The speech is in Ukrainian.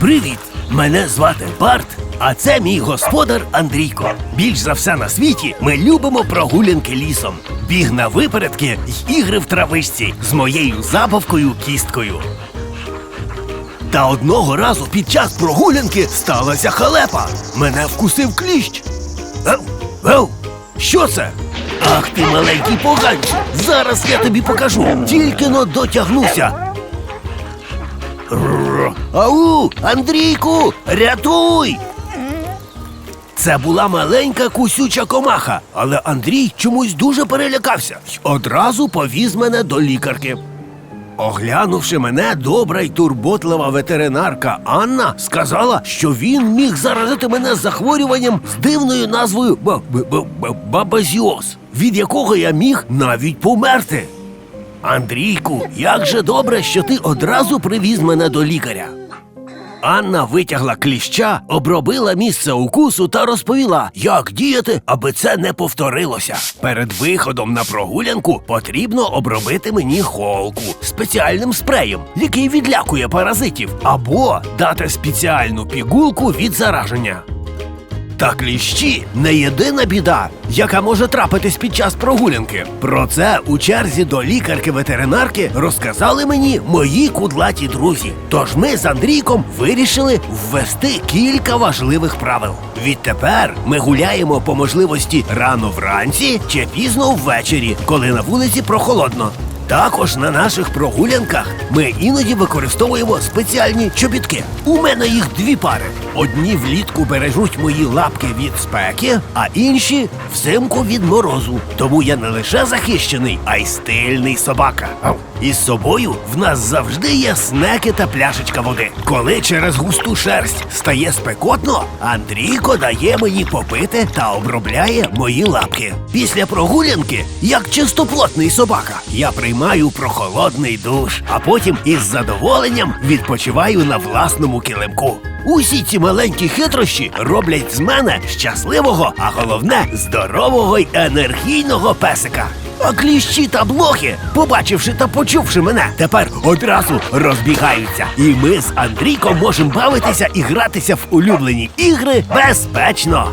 Привіт! Мене звати Барт, а це мій господар Андрійко. Більш за все на світі ми любимо прогулянки лісом, біг на випередки й ігри в травичці з моєю забавкою кісткою. Та одного разу під час прогулянки сталася халепа. Мене вкусив кліщ. Ев, ев, що це? Ах ти маленький поганчик! Зараз я тобі покажу. Тільки но дотягнуся. Рррр. Ау, Андрійку, рятуй! Це була маленька кусюча комаха, але Андрій чомусь дуже перелякався й одразу повіз мене до лікарки. Оглянувши мене, добра й турботлива ветеринарка Анна сказала, що він міг заразити мене захворюванням з дивною назвою ба- ба- ба- ба- бабазіоз, від якого я міг навіть померти. Андрійку, як же добре, що ти одразу привіз мене до лікаря. Анна витягла кліща, обробила місце укусу та розповіла, як діяти, аби це не повторилося. Перед виходом на прогулянку потрібно обробити мені холку спеціальним спреєм, який відлякує паразитів, або дати спеціальну пігулку від зараження. Та кліщі не єдина біда, яка може трапитись під час прогулянки. Про це у черзі до лікарки-ветеринарки розказали мені мої кудлаті друзі. Тож ми з Андрійком вирішили ввести кілька важливих правил. Відтепер ми гуляємо по можливості рано вранці чи пізно ввечері, коли на вулиці прохолодно. Також на наших прогулянках ми іноді використовуємо спеціальні чобітки. У мене їх дві пари. Одні влітку бережуть мої лапки від спеки, а інші взимку від морозу. Тому я не лише захищений, а й стильний собака. Із собою в нас завжди є снеки та пляшечка води. Коли через густу шерсть стає спекотно, Андрійко дає мені попити та обробляє мої лапки. Після прогулянки, як чистоплотний собака, я приймаю прохолодний душ, а потім із задоволенням відпочиваю на власному килимку. Усі ці маленькі хитрощі роблять з мене щасливого, а головне здорового й енергійного песика. А кліщі та блохи, побачивши та почувши мене, тепер одразу розбігаються. І ми з Андрійком можемо бавитися і гратися в улюблені ігри безпечно.